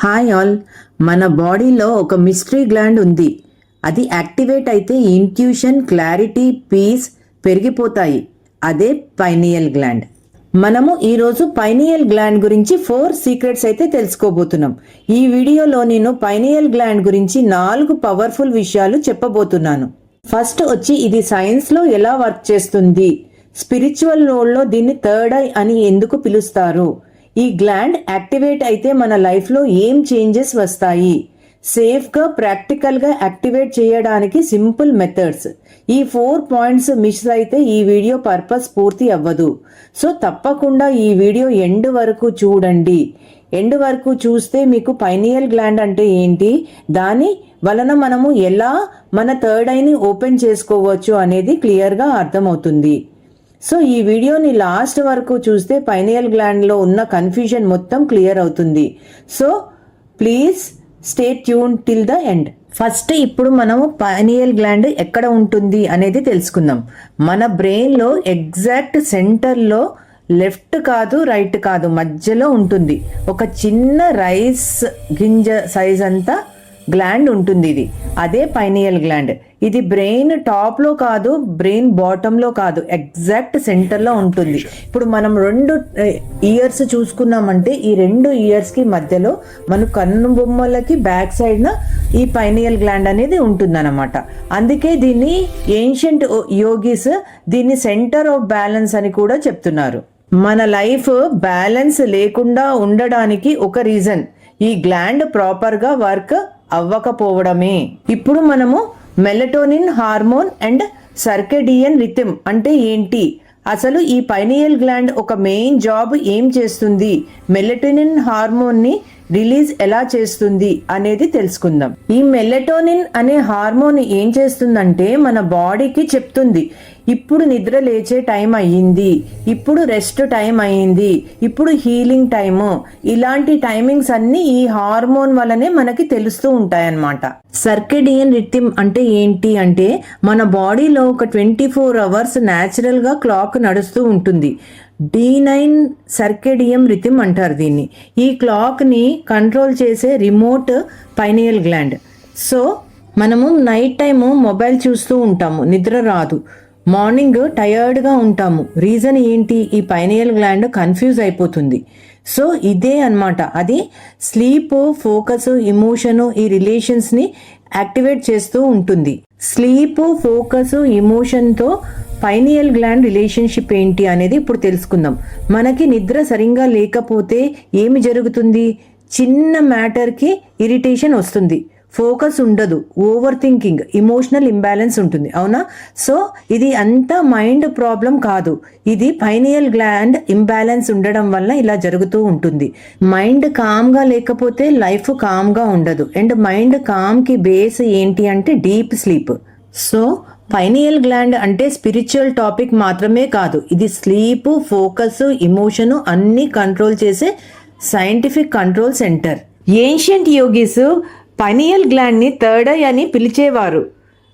Hi all. మన బాడీలో ఒక మిస్టరీ గ్లాండ్ ఉంది. అది యాక్టివేట్ అయితే ఇంట్యూషన్ క్లారిటీ పీస్ పెరిగిపోతాయి. అదే పైనియల్ గ్లాండ్. మనము ఈరోజు పైనియల్ గ్లాండ్ గురించి ఫోర్ సీక్రెట్స్ అయితే తెలుసుకోబోతున్నాం. ఈ వీడియోలో నేను పైనియల్ గ్లాండ్ గురించి నాలుగు పవర్ఫుల్ విషయాలు చెప్పబోతున్నాను. ఫస్ట్ వచ్చి ఇది సైన్స్లో ఎలా వర్క్ చేస్తుంది? స్పిరిచువల్ రోల్లో దీన్ని థర్డ్ ఐ అని ఎందుకు పిలుస్తారు? ఈ గ్లాండ్ యాక్టివేట్ అయితే మన లైఫ్లో ఏం చేంజెస్ వస్తాయి? సేఫ్గా ప్రాక్టికల్గా యాక్టివేట్ చేయడానికి సింపుల్ మెథడ్స్ ఈ ఫోర్ పాయింట్స్ మిస్ అయితే ఈ వీడియో పర్పస్ పూర్తి అవ్వదు. సో తప్పకుండా ఈ వీడియో ఎండ్ వరకు చూడండి. ఎండ్ వరకు చూస్తే మీకు పైనియల్ గ్లాండ్ అంటే ఏంటి? దాని వలన మనము ఎలా మన థర్డ్ ఐని ఓపెన్ చేసుకోవచ్చు అనేది క్లియర్గా అర్థమవుతుంది. సో ఈ వీడియోని లాస్ట్ వరకు చూస్తే పైనియల్ గ్లాండ్లో ఉన్న కన్ఫ్యూజన్ మొత్తం క్లియర్ అవుతుంది. So please stay tuned till the end first ఇప్పుడు మనము పైనియల్ గ్లాండ్ ఎక్కడ ఉంటుంది అనేది తెలుసుకుందాం. మన బ్రెయిన్లో ఎగ్జాక్ట్ సెంటర్లో లెఫ్ట్ కాదు రైట్ కాదు మధ్యలో ఉంటుంది. ఒక చిన్న రైస్ గింజ సైజ్ అంతా గ్లాండ్ ఉంటుంది ఇది. అదే పైనియల్ గ్లాండ్ ఇది బ్రెయిన్ టాప్లో కాదు బ్రెయిన్ బాటంలో కాదు. ఎగ్జాక్ట్ సెంటర్లో ఉంటుంది. ఇప్పుడు మనం రెండు ఇయర్స్ చూసుకున్నామంటే ఈ రెండు ఇయర్స్కి మధ్యలో మన కన్ను బొమ్మలకి బ్యాక్ సైడ్న ఈ పైనియల్ గ్లాండ్ అనేది ఉంటుందన్నమాట. అందుకే దీన్ని ఏన్షియంట్ యోగీస్ దీన్ని సెంటర్ ఆఫ్ బ్యాలెన్స్ అని కూడా చెప్తున్నారు. మన లైఫ్ బ్యాలెన్స్ లేకుండా ఉండడానికి ఒక రీజన్ ఈ గ్లాండ్ ప్రాపర్గా వర్క్ అవ్వకపోవడమే. ఇప్పుడు మనము melatonin hormone and circadian rhythm అంటే ఏంటి? అసలు ఈ పైనియల్ గ్లాండ్ ఒక మెయిన్ జాబ్ ఏం చేస్తుంది? మెలటోనిన్ హార్మోన్ని రిలీజ్ ఎలా చేస్తుంది అనేది తెలుసుకుందాం. ఈ మెలటోనిన్ అనే హార్మోన్ ఏం చేస్తుందంటే మన బాడీకి చెప్తుంది. ఇప్పుడు నిద్ర లేచే టైం అయ్యింది. ఇప్పుడు రెస్ట్ టైం అయ్యింది. ఇప్పుడు హీలింగ్ టైము. ఇలాంటి టైమింగ్స్ అన్ని ఈ హార్మోన్ వల్లనే మనకి తెలుస్తూ ఉంటాయన్నమాట. సర్కెడియన్ రిత్యం అంటే ఏంటి అంటే మన బాడీలో ఒక ట్వంటీ ఫోర్ అవర్స్ న్యాచురల్గా క్లాక్ నడుస్తూ ఉంటుంది. డి నైన్ సర్కెడియం రితిమ్ అంటారు దీన్ని. ఈ క్లాక్ని కంట్రోల్ చేసే రిమోట్ పైనియల్ గ్లాండ్. సో మనము నైట్ టైము మొబైల్ చూస్తూ ఉంటాము. నిద్ర రాదు. మార్నింగ్ టయర్డ్గా ఉంటాము. రీజన్ ఏంటి? ఈ పైనియల్ గ్లాండ్ కన్ఫ్యూజ్ అయిపోతుంది. సో ఇదే అన్నమాట. అది స్లీప్ ఫోకస్ ఇమోషను ఈ రిలేషన్స్ని యాక్టివేట్ చేస్తూ ఉంటుంది. స్లీప్ ఫోకస్ ఇమోషన్తో పైనియల్ గ్లాండ్ రిలేషన్షిప్ ఏంటి అనేది ఇప్పుడు తెలుసుకుందాం. మనకి నిద్ర సరిగ్గా లేకపోతే ఏమి జరుగుతుంది? చిన్న మ్యాటర్కి ఇరిటేషన్ వస్తుంది. ఫోకస్ ఉండదు ఓవర్ థింకింగ్ ఇమోషనల్ ఇంబ్యాలెన్స్ ఉంటుంది. అవునా? సో ఇది అంత మైండ్ ప్రాబ్లం కాదు. ఇది పైనియల్ గ్లాండ్ ఇంబ్యాలెన్స్ ఉండడం వల్ల ఇలా జరుగుతూ ఉంటుంది. మైండ్ కామ్గా లేకపోతే లైఫ్ కామ్గా ఉండదు. అండ్ మైండ్ కామ్కి బేస్ ఏంటి అంటే deep sleep so pineal gland అంటే స్పిరిచువల్ టాపిక్ మాత్రమే కాదు. ఇది స్లీప్ ఫోకస్ ఇమోషను అన్నీ కంట్రోల్ చేసే scientific control centre ancient yogis pineal గ్లాండ్ని third eye అని పిలిచేవారు.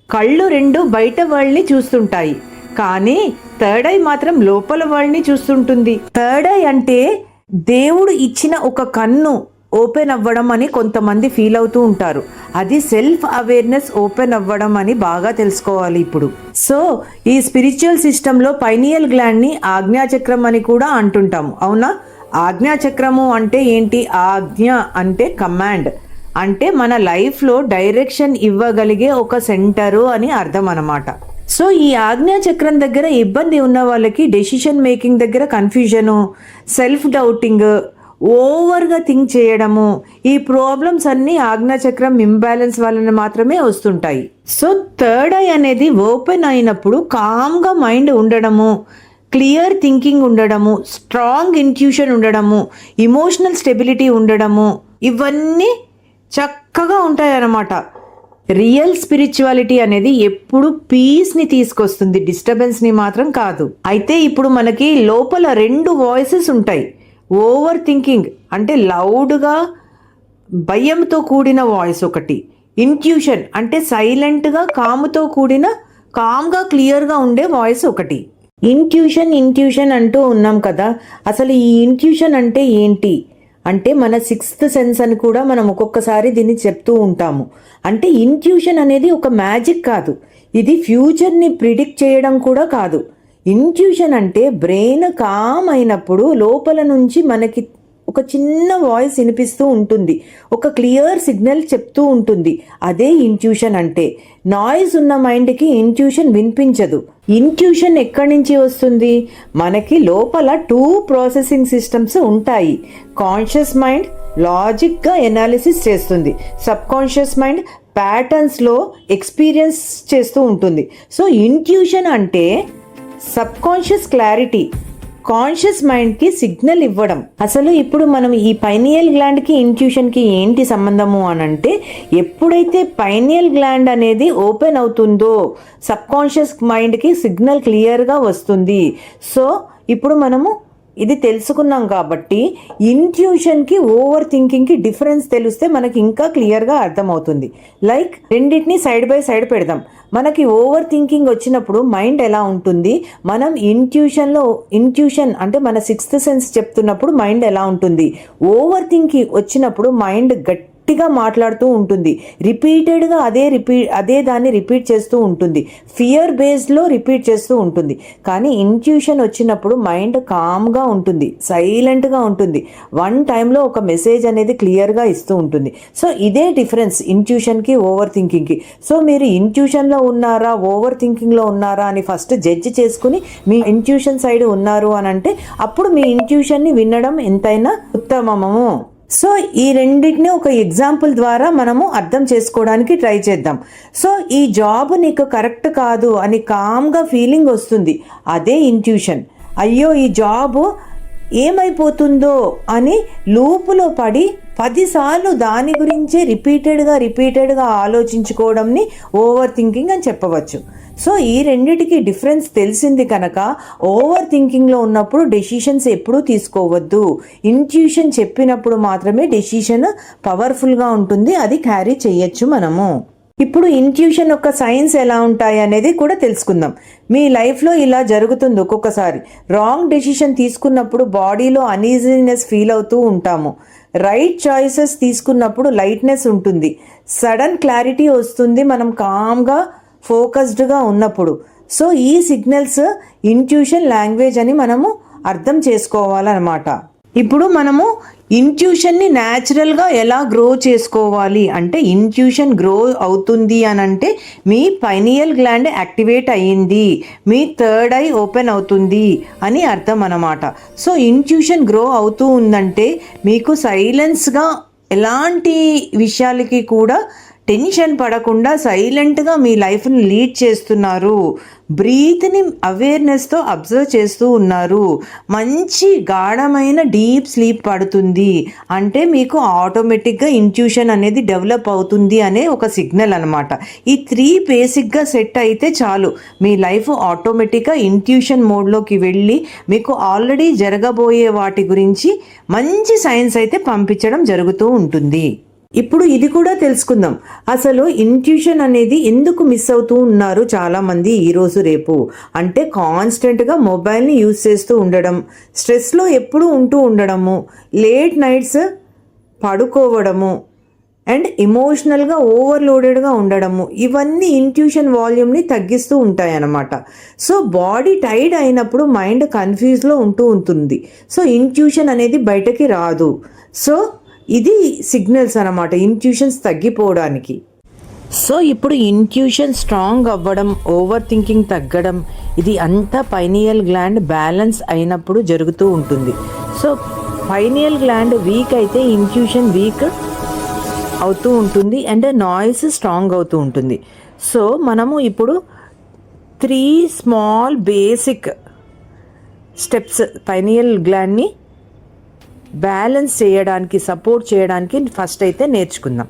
కళ్ళు రెండు బయట వాళ్ళని చూస్తుంటాయి. కానీ థర్డ్ ఐ మాత్రం లోపల వాళ్ళని చూస్తుంటుంది. థర్డ్ ఐ అంటే దేవుడు ఇచ్చిన ఒక కన్ను ఓపెన్ అవ్వడం అని కొంతమంది ఫీల్ అవుతూ ఉంటారు. అది సెల్ఫ్ అవేర్నెస్ ఓపెన్ అవ్వడం అని బాగా తెలుసుకోవాలి ఇప్పుడు. సో ఈ స్పిరిచువల్ సిస్టంలో పైనియల్ గ్లాండ్ని ఆజ్ఞాచక్రం అని కూడా అంటుంటాము. అవునా? ఆజ్ఞాచక్రము అంటే ఏంటి? ఆజ్ఞ అంటే కమాండ్. అంటే మన లైఫ్లో డైరెక్షన్ ఇవ్వగలిగే ఒక సెంటరు అని అర్థం అనమాట సో ఈ ఆజ్ఞా చక్రం దగ్గర ఇబ్బంది ఉన్న వాళ్ళకి డెసిషన్ మేకింగ్ దగ్గర కన్ఫ్యూజను సెల్ఫ్ డౌటింగ్ ఓవర్గా థింక్ చేయడము ఈ ప్రాబ్లమ్స్ అన్నీ ఆజ్ఞాచక్రం ఇంబ్యాలెన్స్ వలన మాత్రమే వస్తుంటాయి. సో థర్డ్ ఐ అనేది ఓపెన్ అయినప్పుడు కామ్గా మైండ్ ఉండడము క్లియర్ థింకింగ్ ఉండడము స్ట్రాంగ్ ఇంట్యూషన్ ఉండడము ఇమోషనల్ స్టెబిలిటీ ఉండడము ఇవన్నీ చక్కగా ఉంటాయన్నమాట. రియల్ స్పిరిచువాలిటీ అనేది ఎప్పుడు పీస్ని తీసుకొస్తుంది. డిస్టర్బెన్స్ని మాత్రం కాదు. అయితే ఇప్పుడు మనకి లోపల రెండు వాయిసెస్ ఉంటాయి. ఓవర్ థింకింగ్ అంటే లౌడ్గా భయంతో కూడిన వాయిస్ ఒకటి. ఇంట్యూషన్ అంటే సైలెంట్గా కాముతో కూడిన కామ్గా క్లియర్గా ఉండే వాయిస్ ఒకటి. ఇంట్యూషన్ ఇంట్యూషన్ అంటూ ఉన్నాం కదా. అసలు ఈ ఇంట్యూషన్ అంటే ఏంటి? అంటే మన సిక్స్త్ సెన్స్ అని కూడా మనం ఒక్కొక్కసారి దీన్ని చెప్తూ ఉంటాము. అంటే ఇంట్యూషన్ అనేది ఒక మ్యాజిక్ కాదు. ఇది ఫ్యూచర్ని ప్రిడిక్ట్ చేయడం కూడా కాదు. ఇంట్యూషన్ అంటే బ్రెయిన్ కామ్ అయినప్పుడు లోపల నుంచి మనకి ఒక చిన్న వాయిస్ వినిపిస్తూ ఉంటుంది. ఒక క్లియర్ సిగ్నల్ చెప్తూ ఉంటుంది. అదే ఇంట్యూషన్ అంటే. నాయిస్ ఉన్న మైండ్కి ఇంట్యూషన్ వినిపించదు. ఇంట్యూషన్ ఎక్కడి నుంచి వస్తుంది? మనకి లోపల టూ ప్రాసెసింగ్ సిస్టమ్స్ ఉంటాయి. కాన్షియస్ మైండ్ లాజిక్గా ఎనాలిసిస్ చేస్తుంది. సబ్ కాన్షియస్ మైండ్ ప్యాటర్న్స్లో ఎక్స్పీరియన్స్ చేస్తూ ఉంటుంది. సో ఇంట్యూషన్ అంటే సబ్కాన్షియస్ క్లారిటీ కాన్షియస్ మైండ్కి సిగ్నల్ ఇవ్వడం. అసలు ఇప్పుడు మనం ఈ పైనియల్ గ్లాండ్కి ఇంట్యూషన్కి ఏంటి సంబంధము అని అంటే ఎప్పుడైతే పైనియల్ గ్లాండ్ అనేది ఓపెన్ అవుతుందో సబ్ కాన్షియస్ మైండ్కి సిగ్నల్ క్లియర్గా వస్తుంది. సో ఇప్పుడు మనము ఇది తెలుసుకున్నాం కాబట్టి ఇంట్యూషన్కి ఓవర్ థింకింగ్కి డిఫరెన్స్ తెలిస్తే మనకి ఇంకా క్లియర్గా అర్థమవుతుంది. లైక్ రెండింటిని సైడ్ బై సైడ్ పెడదాం. మనకి ఓవర్ థింకింగ్ వచ్చినప్పుడు మైండ్ ఎలా ఉంటుంది? మనం ఇంట్యూషన్లో ఇంట్యూషన్ అంటే మన సిక్స్త్ సెన్స్ చెప్తున్నప్పుడు మైండ్ ఎలా ఉంటుంది? ఓవర్ థింకింగ్ వచ్చినప్పుడు మైండ్ గట్టి గట్టిగా మాట్లాడుతూ ఉంటుంది. రిపీటెడ్గా అదే రిపీట్ అదే దాన్ని రిపీట్ చేస్తూ ఉంటుంది. ఫియర్ బేస్డ్లో రిపీట్ చేస్తూ ఉంటుంది. కానీ ఇంట్యూషన్ వచ్చినప్పుడు మైండ్ కామ్గా ఉంటుంది. సైలెంట్గా ఉంటుంది. వన్ టైంలో ఒక మెసేజ్ అనేది క్లియర్గా ఇస్తూ ఉంటుంది. సో ఇదే డిఫరెన్స్ ఇంట్యూషన్కి ఓవర్ థింకింగ్కి. సో మీరు ఇంట్యూషన్లో ఉన్నారా ఓవర్ థింకింగ్లో ఉన్నారా అని ఫస్ట్ జడ్జ్ చేసుకుని మీ ఇంట్యూషన్ సైడ్ ఉన్నారు అని అంటే అప్పుడు మీ ఇంట్యూషన్ని వినడం ఎంతైనా ఉత్తమము. సో ఈ రెండింటిని ఒక ఎగ్జాంపుల్ ద్వారా మనము అర్థం చేసుకోవడానికి ట్రై చేద్దాం. సో ఈ జాబ్ నీకు కరెక్ట్ కాదు అని కామ్గా ఫీలింగ్ వస్తుంది. అదే ఇంట్యూషన్. అయ్యో ఈ జాబ్ ఏమైపోతుందో అని లూపులో పడి పదిసార్లు దాని గురించే రిపీటెడ్గా రిపీటెడ్గా ఆలోచించుకోవడంని ఓవర్ థింకింగ్ అని చెప్పవచ్చు. సో ఈ రెండిటికి డిఫరెన్స్ తెలిసింది కనుక ఓవర్ థింకింగ్లో ఉన్నప్పుడు డెసిషన్స్ ఎప్పుడూ తీసుకోవద్దు. ఇంట్యూషన్ చెప్పినప్పుడు మాత్రమే డెసిషన్ పవర్ఫుల్గా ఉంటుంది. అది క్యారీ చేయొచ్చు మనము. ఇప్పుడు ఇంట్యూషన్ యొక్క సైన్స్ ఎలా ఉంటాయి అనేది కూడా తెలుసుకుందాం. మీ లైఫ్లో ఇలా జరుగుతుంది ఒక్కొక్కసారి. రాంగ్ డెసిషన్ తీసుకున్నప్పుడు బాడీలో అనీజీనెస్ ఫీల్ అవుతూ ఉంటాము. రైట్ చాయిసెస్ తీసుకున్నప్పుడు లైట్నెస్ ఉంటుంది. సడన్ క్లారిటీ వస్తుంది మనం కామ్గా ఫోకస్డ్గా ఉన్నప్పుడు. సో ఈ సిగ్నల్స్ ఇంట్యూషన్ లాంగ్వేజ్ అని మనము అర్థం చేసుకోవాలన్నమాట. ఇప్పుడు మనము ఇంట్యూషన్ని న్యాచురల్గా ఎలా గ్రో చేసుకోవాలి అంటే ఇంట్యూషన్ గ్రో అవుతుంది అని అంటే మీ పైనియల్ గ్లాండ్ యాక్టివేట్ అయ్యింది మీ థర్డ్ ఐ ఓపెన్ అవుతుంది అని అర్థం అన్నమాట. సో ఇంట్యూషన్ గ్రో అవుతూ ఉందంటే మీకు సైలెన్స్గా ఎలాంటి విషయాలకి కూడా టెన్షన్ పడకుండా సైలెంట్గా మీ లైఫ్ని లీడ్ చేస్తున్నారు. బ్రీత్ని అవేర్నెస్తో అబ్జర్వ్ చేస్తూ ఉన్నారు. మంచి గాఢమైన డీప్ స్లీప్ పడుతుంది. అంటే మీకు ఆటోమేటిక్గా ఇంట్యూషన్ అనేది డెవలప్ అవుతుంది అనే ఒక సిగ్నల్ అనమాట ఈ త్రీ బేసిక్గా సెట్ అయితే చాలు. మీ లైఫ్ ఆటోమేటిక్గా ఇంట్యూషన్ మోడ్లోకి వెళ్ళి మీకు ఆల్రెడీ జరగబోయే వాటి గురించి మంచి సైన్స్ అయితే పంపించడం జరుగుతూ ఉంటుంది. ఇప్పుడు ఇది కూడా తెలుసుకుందాం. అసలు ఇంట్యూషన్ అనేది ఎందుకు మిస్ అవుతూ ఉన్నారు చాలామంది ఈరోజు రేపు? అంటే కాన్స్టెంట్గా మొబైల్ని యూజ్ చేస్తూ ఉండడం స్ట్రెస్లో ఎప్పుడూ ఉంటూ ఉండడము లేట్ నైట్స్ పడుకోవడము అండ్ ఇమోషనల్గా ఓవర్లోడెడ్గా ఉండడము ఇవన్నీ ఇంట్యూషన్ వాల్యూమ్ని తగ్గిస్తూ ఉంటాయి అన్నమాట సో బాడీ టైర్డ్ అయినప్పుడు మైండ్ కన్ఫ్యూజ్లో ఉంటూ ఉంటుంది. సో ఇంట్యూషన్ అనేది బయటకి రాదు. సో ఇది సిగ్నల్స్ అనమాట ఇంట్యూషన్స్ తగ్గిపోవడానికి. సో ఇప్పుడు ఇంట్యూషన్ స్ట్రాంగ్ అవ్వడం ఓవర్ థింకింగ్ తగ్గడం ఇది అంతా పైనియల్ గ్లాండ్ బ్యాలెన్స్ అయినప్పుడు జరుగుతూ ఉంటుంది. సో పైనియల్ గ్లాండ్ వీక్ అయితే ఇంట్యూషన్ వీక్ అవుతూ ఉంటుంది అండ్ నాయిస్ స్ట్రాంగ్ అవుతూ ఉంటుంది. సో మనము ఇప్పుడు three small basic steps pineal గ్లాండ్ని balance చేయడానికి సపోర్ట్ చేయడానికి ఫస్ట్ అయితే నేర్చుకుందాం.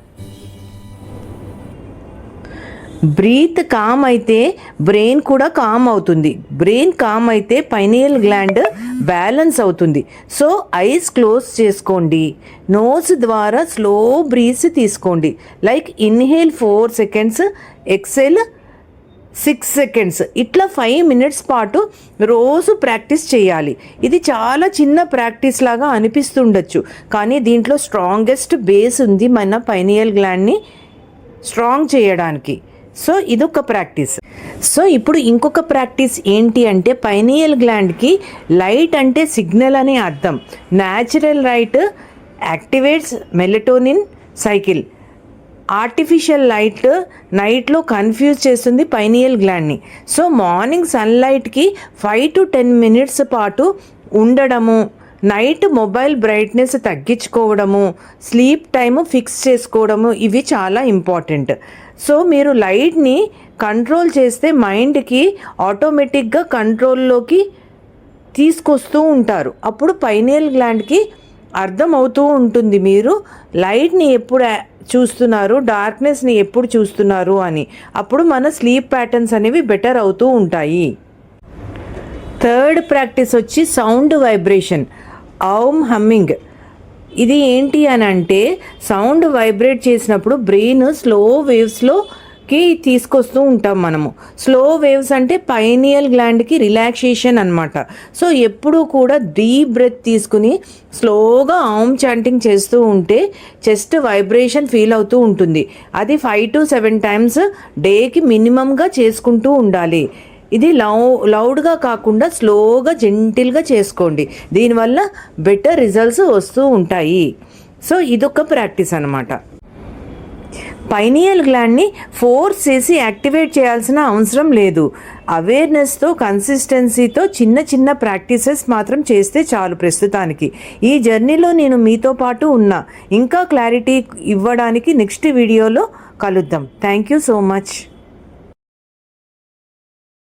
బ్రీత్ కామ్ అయితే బ్రెయిన్ కూడా కామ్ అవుతుంది. బ్రెయిన్ కామ్ అయితే పైనియల్ గ్లాండ్ బ్యాలెన్స్ అవుతుంది. సో ఐస్ క్లోజ్ చేసుకోండి. నోస్ ద్వారా స్లో బ్రీత్ తీసుకోండి. Like inhale four seconds exhale six seconds ఇట్లా ఫైవ్ మినిట్స్ పాటు రోజు ప్రాక్టీస్ చేయాలి. ఇది చాలా చిన్న ప్రాక్టీస్ లాగా అనిపిస్తుండొచ్చు. కానీ దీంట్లో స్ట్రాంగెస్ట్ బేస్ ఉంది మన పైనియల్ గ్లాండ్ని స్ట్రాంగ్ చేయడానికి. సో ఇదొక ప్రాక్టీస్. సో ఇప్పుడు ఇంకొక ప్రాక్టీస్ ఏంటి అంటే పైనియల్ గ్లాండ్కి లైట్ అంటే సిగ్నల్ అనే అర్థం. Natural light activates melatonin cycle artificial light నైట్లో కన్ఫ్యూజ్ చేస్తుంది పైనియల్ గ్లాండ్ని సో మార్నింగ్ సన్లైట్కి ఫైవ్ టు టెన్ మినిట్స్ పాటు ఉండడము నైట్ మొబైల్ బ్రైట్నెస్ తగ్గించుకోవడము స్లీప్ టైము ఫిక్స్ చేసుకోవడము ఇవి చాలా ఇంపార్టెంట్. సో మీరు లైట్ని కంట్రోల్ చేస్తే మైండ్కి ఆటోమేటిక్గా కంట్రోల్లోకి తీసుకొస్తూ ఉంటారు. అప్పుడు పైనియల్ గ్లాండ్కి అర్థం అవుతూ ఉంటుంది మీరు లైట్ని ఎప్పుడు చూస్తున్నారు డార్క్నెస్ని ఎప్పుడు చూస్తున్నారు అని. అప్పుడు మన స్లీప్ ప్యాటర్న్స్ అనేవి బెటర్ అవుతూ ఉంటాయి. థర్డ్ ప్రాక్టీస్ వచ్చి సౌండ్ వైబ్రేషన్ ఔమ్ హమ్మింగ్ ఇది ఏంటి అని అంటే సౌండ్ వైబ్రేట్ చేసినప్పుడు బ్రెయిన్ స్లో వేవ్స్లో కి తీసుకొస్తూ ఉంటాం మనము. స్లో వేవ్స్ అంటే పైనియల్ గ్లాండ్కి రిలాక్సేషన్ అనమాట సో ఎప్పుడూ కూడా డీప్ బ్రెత్ తీసుకుని స్లోగా ఆమ్ చాంటింగ్ చేస్తూ ఉంటే చెస్ట్ వైబ్రేషన్ ఫీల్ అవుతూ ఉంటుంది. అది ఫైవ్ టు సెవెన్ టైమ్స్ డేకి మినిమంగా చేసుకుంటూ ఉండాలి. ఇది లౌ లౌడ్గా కాకుండా స్లోగా జెంటిల్గా చేసుకోండి. దీనివల్ల బెటర్ రిజల్ట్స్ వస్తూ ఉంటాయి. సో ఇదొక ప్రాక్టీస్ అనమాట పైనియల్ గ్లాండ్ని ఫోర్స్ చేసి యాక్టివేట్ చేయాల్సిన అవసరం లేదు. అవేర్నెస్తో కన్సిస్టెన్సీతో చిన్న చిన్న ప్రాక్టీసెస్ మాత్రం చేస్తే చాలు ప్రస్తుతానికి. ఈ జర్నీలో నేను మీతో పాటు ఉన్నా. ఇంకా క్లారిటీ ఇవ్వడానికి నెక్స్ట్ వీడియోలో కలుద్దాం. Thank you so much